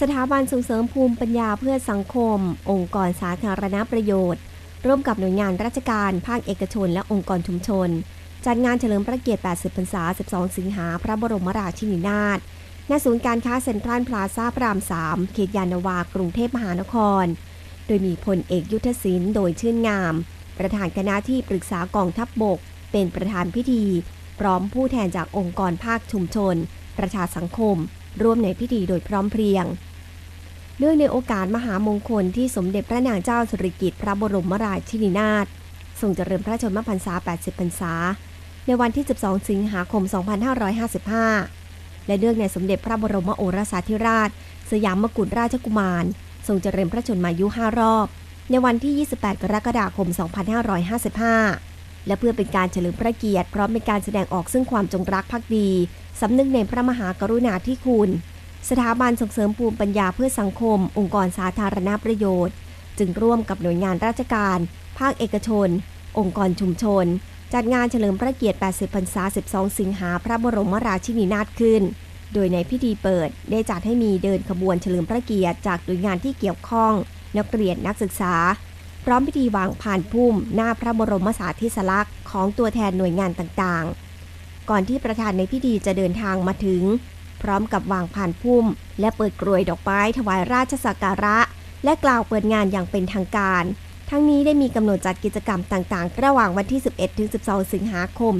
สถาบันส่งเสริมภูมิปัญญาเพื่อสังคม องค์กรสาธารณประโยชน์ ร่วมกับหน่วยงานราชการ ภาคเอกชน และองค์กรชุมชน จัดงานเฉลิมพระเกียรติ 80 พรรษา 12 สิงหา พระบรมราชินีนาถ ณ ศูนย์การค้าเซ็นทรัลพลาซาพระราม 3 เขตยานนาวา กรุงเทพมหานคร โดยมีพลเอกยุทธศิลป์โดยชื่นงาม ประธานคณะที่ปรึกษากองทัพบบก เป็นประธานพิธี พร้อมผู้แทนจากองค์กรภาคชุมชน ประชาสังคม ร่วมในพิธีโดยพร้อมเพรียงเนื่องในโอกาสมหามงคลที่สมเด็จพระนางเจ้าสิริกิติ์พระบรมราชินีนาถทรงเจริญพระชนมพรรษา 80 พรรษา ในวันที่ 12 สิงหาคม 2555 และเนื่องในสมเด็จพระบรมโอรสาธิราช สยามกุฎราชกุมาร ทรงเจริญพระชนมายุ 5 รอบ ในวันที่ 28 กรกฎาคม 2555 และเพื่อเป็นการเฉลิมพระเกียรติพร้อมเป็นการแสดงออกซึ่งความจงรักภักดี สำนึกในพระมหากรุณาธิคุณ สถาบันส่งเสริมภูมิปัญญาเพื่อสังคม องค์กรสาธารณประโยชน์ จึงร่วมกับหน่วยงานราชการ ภาคเอกชน องค์กรชุมชน จัดงานเฉลิมพระเกียรติ 80 พรรษา 12 สิงหาพระบรมราชินีนาถขึ้น โดยในพิธีเปิดได้จัดให้มีเดินขบวนเฉลิมพระเกียรติจากหน่วยงานที่เกี่ยวข้อง นักเรียนนักศึกษา พร้อมพิธีวางผ่านพุ่มหน้าพระบรมสารีสลักษณ์ของตัวแทนหน่วยงานต่างๆ ก่อนที่ประธานในพิธีจะเดินทางมาถึง พร้อมกับวางผ่านพุ่ม และเปิดกรวยดอกไม้ถวายราชสักการะ และกล่าวเปิดงานอย่างเป็นทางการ ทั้งนี้ได้มีกำหนดจัดกิจกรรมต่างๆ ระหว่างวันที่ 11ถึง12 สิงหาคม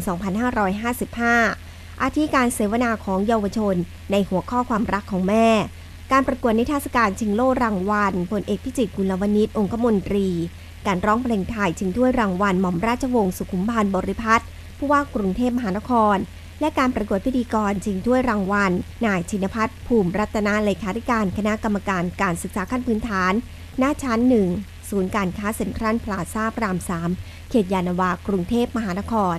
2555 อาทิการเสวนาของเยาวชนในหัวข้อความรักของแม่ การประกวดนิทรรศการชิงโล่รางวัลพลเอกพิจิตรกุลวณิชองคมนตรี การร้องเพลงไทยชิงถ้วยรางวัลหม่อมราชวงศ์สุขุมพันธ์บริพัตรผู้ว่ากรุงเทพมหานคร และการประกวดพิธีกรชิงถ้วยรางวัลนายชินพัฒน์ภูมิรัตนาเลขาธิการคณะกรรมการการศึกษาขั้นพื้นฐาน หน้าชั้นหนึ่งศูนย์การค้าเซ็นทรัลพลาซาพระรามเขตยานนาวากรุงเทพมหานคร